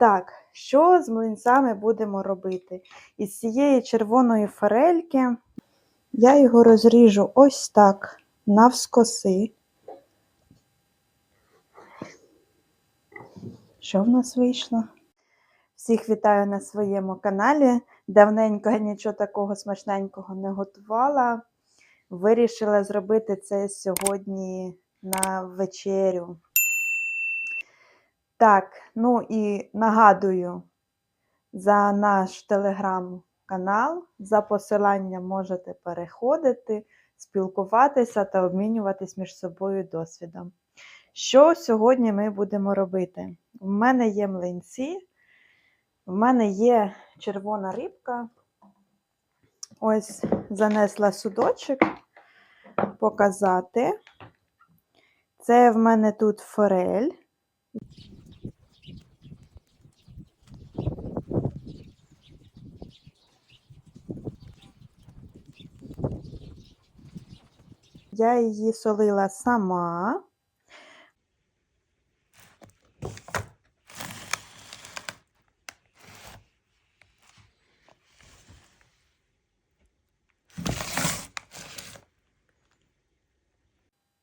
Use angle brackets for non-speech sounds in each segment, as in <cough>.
Так, що з млинцями будемо робити? Із цієї червоної форельки я його розріжу ось так навскоси. Що в нас вийшло? Всіх вітаю на своєму каналі. Давненько нічого такого смачненького не готувала. Вирішила зробити це сьогодні на вечерю. Так, ну і нагадую за наш телеграм-канал. За посиланням можете переходити, спілкуватися та обмінюватись між собою досвідом. Що сьогодні ми будемо робити? У мене є млинці, в мене є червона рибка. Ось занесла судочок показати. Це в мене тут форель. Я її солила сама.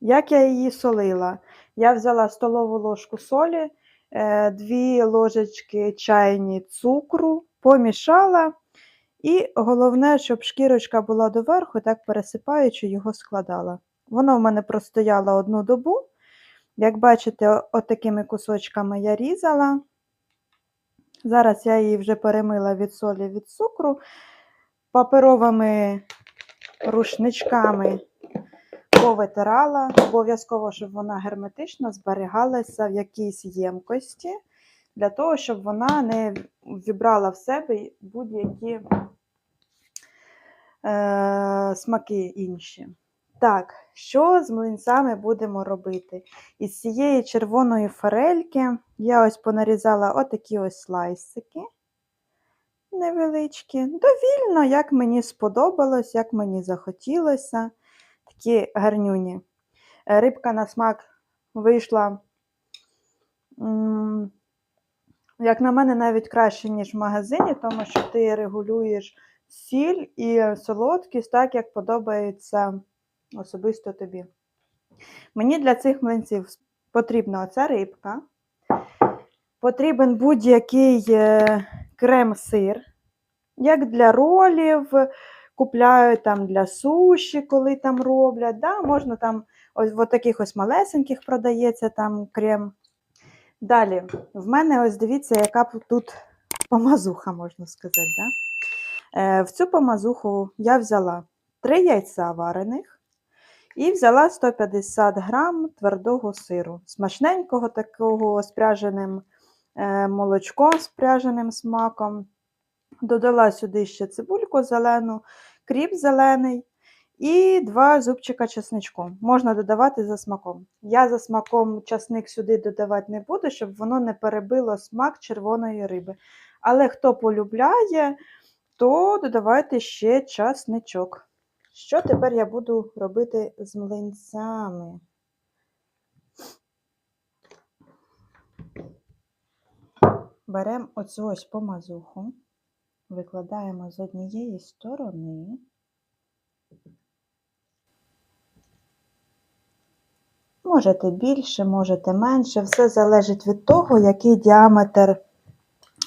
Як я її солила? Я взяла столову ложку солі, е, дві ложечки чайні цукру, помішала. І головне, щоб шкірочка була доверху, так пересипаючи, його складала. Воно в мене простояло одну добу. Як бачите, отакими кусочками я різала. Зараз я її вже перемила від солі від цукру, паперовими рушничками повитирала. Обов'язково, щоб вона герметично зберігалася в якійсь ємкості, для того, щоб вона не вібрала в себе будь-які е, смаки інші. Так, що з млинцями будемо робити? Із цієї червоної форельки я ось понарізала отакі ось слайсики невеличкі. Довільно, як мені сподобалось, як мені захотілося. Такі гарнюні. Е, Рибка на смак вийшла, як на мене, навіть краще, ніж в магазині, тому що ти регулюєш сіль і солодкість так, як подобається особисто тобі. Мені для цих млинців потрібна оця рибка. Потрібен будь-який е, крем-сир, як для ролів, купляю там для суші, коли там роблять. Да? Можна там ось в таких ось малесеньких продається там крем. Далі, в мене ось дивіться, яка тут помазуха, можна сказати. Да? Е, в цю помазуху я взяла 3 яйця варених і взяла 150 грам твердого сиру, смачненького такого з пряженим е, молочком, з смаком. Додала сюди ще цибульку зелену, кріп зелений і два зубчика чесничку. Можна додавати за смаком. Я за смаком часник сюди додавати не буду, щоб воно не перебило смак червоної риби. Але хто полюбляє, то додавайте ще часничок. Що тепер я буду робити з млинцями? Беремо оцю ось помазуху, викладаємо з однієї сторони. Можете більше, можете менше, все залежить від того, який діаметр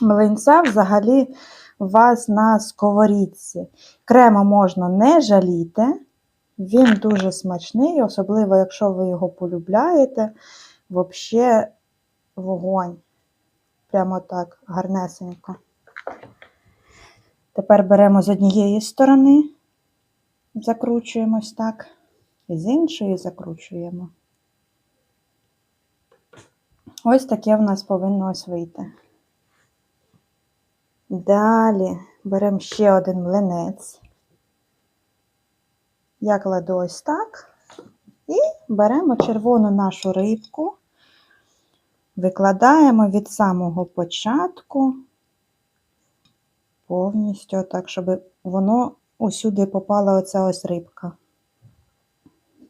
млинця взагалі у вас на сковорідці. Крему можна не жаліти, він дуже смачний, особливо, якщо ви його полюбляєте, взагалі вогонь. Прямо так, гарнесенько. Тепер беремо з однієї сторони, закручуємось так, і з іншої закручуємо. Ось таке в нас повинно ось вийти. Далі беремо ще один млинець. Я кладу ось так. І беремо червону нашу рибку, викладаємо від самого початку повністю так, щоб воно усюди попала оця ось рибка.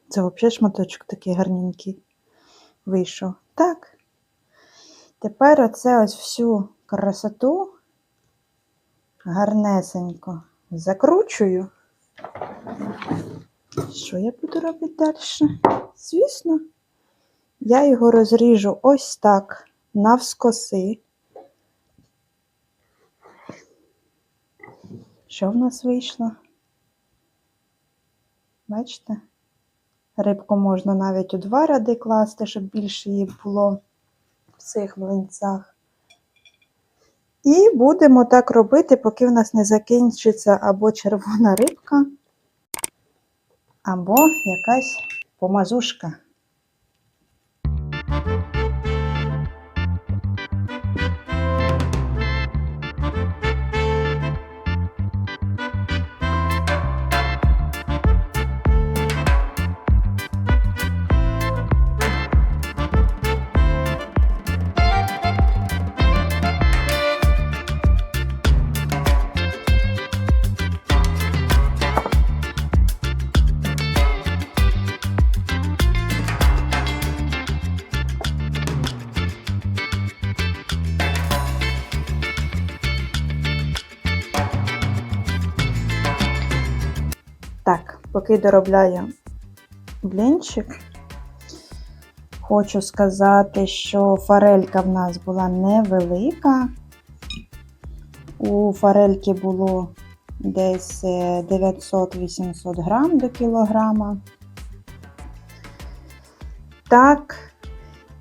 Це взагалі шматочок такий гарненький вийшов. Так. Тепер оце ось всю красоту гарнесенько закручую. Що я буду робити далі? Звісно, я його розріжу ось так навскоси. Що в нас вийшло? Бачите? Рибку можна навіть у два ряди класти, щоб більше її було в цих млинцях. І будемо так робити, поки в нас не закінчиться або червона рибка, або якась помазушка. Так, поки доробляю блінчик, хочу сказати, що форелька в нас була невелика. У форельки було десь е, 900-800 грам до кілограма. Так,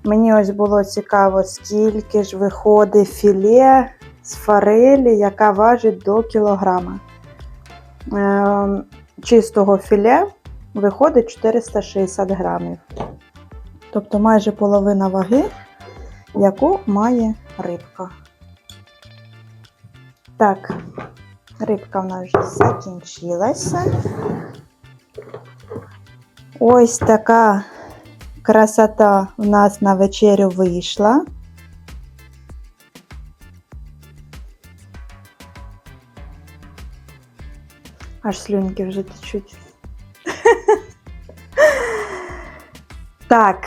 мені ось було цікаво, скільки ж виходить філе з форелі, яка важить до кілограма. Чистого філе виходить 460 грамів. Тобто майже половина ваги, яку має рибка. Так, рибка в нас вже закінчилася. Ось така красота в нас на вечерю вийшла. Аж слюнки вже течуть. <laughs> Так,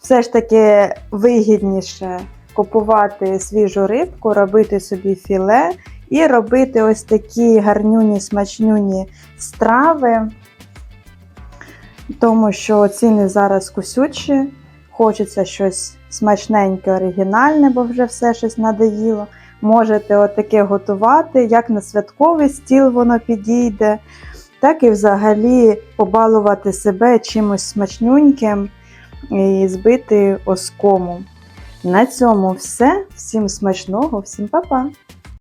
все ж таки вигідніше купувати свіжу рибку, робити собі філе і робити ось такі гарнюні, смачнюні страви, тому що ціни зараз кусючі, хочеться щось смачненьке, оригінальне, бо вже все щось надоїло. Можете отаке готувати, як на святковий стіл воно підійде, так і взагалі побалувати себе чимось смачнюньким і збити оскому. На цьому все. Всім смачного, всім па-па!